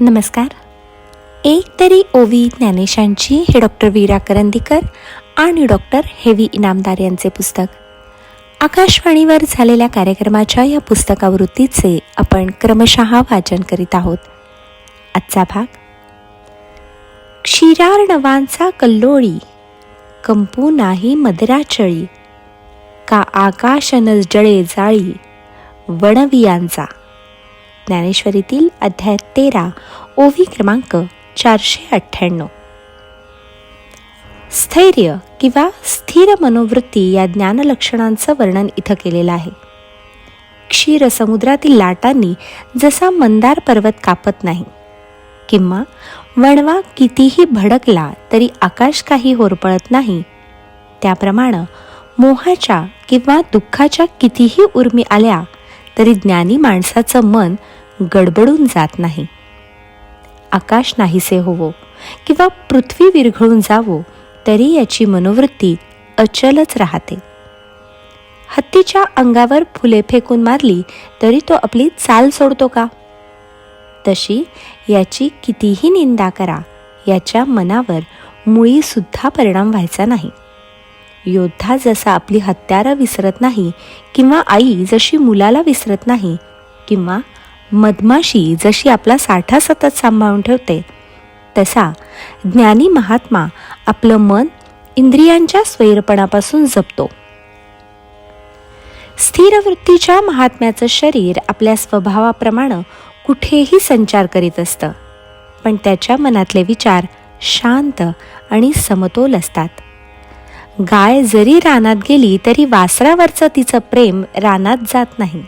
नमस्कार. एक तरी ओवी ज्ञानेशांची हे डॉक्टर वीरा करंदीकर आणि डॉक्टर हेवी इनामदार यांचे पुस्तक. आकाशवाणीवर झालेल्या कार्यक्रमाच्या या पुस्तकावृत्तीचे आपण क्रमशः वाचन करीत आहोत. आजचा भाग क्षीरार्णवांचा कल्लोळी कंपू नाही मदराचळी का आकाश जळे जाळी वणवियांचा ज्ञानेश्वरीतील अध्याय तेरा ओवी क्रमांक चारशे अठ्ठ्याण्णव. स्थैर्य किंवा स्थिर मनोवृत्ती या ज्ञानलक्षणांचं वर्णन इथं केलेलं आहे. क्षीर समुद्रातील लाटांनी जसा मंदार पर्वत कापत नाही किंवा वणवा कितीही भडकला तरी आकाश काही होरपळत नाही त्याप्रमाणे मोहाच्या किंवा दुःखाच्या कितीही उर्मी आल्या तरी ज्ञानी माणसाचं मन गडबडून जात नाही. आकाश नाहीसे होवो किंवा पृथ्वी विरघळून जावो तरी याची मनोवृत्ती अचलच राहते. हत्तीच्या अंगावर फुले फेकून मारली तरी तो आपली चाल सोडतो का? तशी याची कितीही निंदा करा याच्या मनावर मुळीसुद्धा परिणाम व्हायचा नाही. योद्धा जसा आपली हत्यारं विसरत नाही किंवा आई जशी मुलाला विसरत नाही किंवा मधमाशी जशी आपला साठा सतत सांभाळून ठेवते तसा ज्ञानी महात्मा आपलं मन इंद्रियांच्या स्वैरपणापासून जपतो. स्थिर वृत्तीच्या महात्म्याचं शरीर आपल्या स्वभावाप्रमाणे कुठेही संचार करीत असतं पण त्याच्या मनातले विचार शांत आणि समतोल असतात. गाय जरी रानात गेली तरी वासरावरचं तिचं प्रेम रानात जात नाही.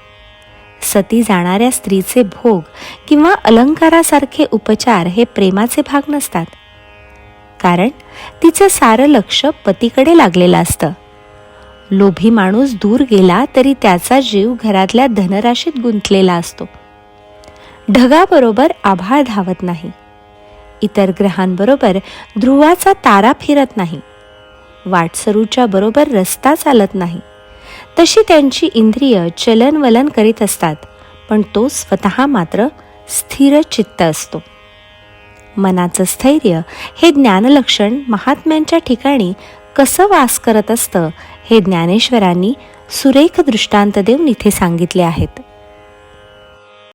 सती जाणाऱ्या स्त्रीचे भोग किंवा अलंकारासारखे उपचार हे प्रेमाचे भाग नसतात. कारण तिचं सारं लक्ष पतीकडे लागलेलं असतं. लोभी माणूस दूर गेला तरी त्याचा जीव घरातल्या धनराशीत गुंतलेला असतो. ढगाबरोबर आभाळ धावत नाही. इतर ग्रहांबरोबर ध्रुवाचा तारा फिरत नाही. वाटसरूच्या बरोबर रस्ता चालत नाही. तशी त्यांची इंद्रिय चलनवलन करीत असतात पण तो स्वतः मात्र स्थिर चित्त असतो. मनाचं स्थैर्य हे ज्ञानलक्षण महात्म्यांच्या ठिकाणी कसं वास करत असतं हे ज्ञानेश्वरांनी सुरेख दृष्टांत देऊन इथे सांगितले आहेत.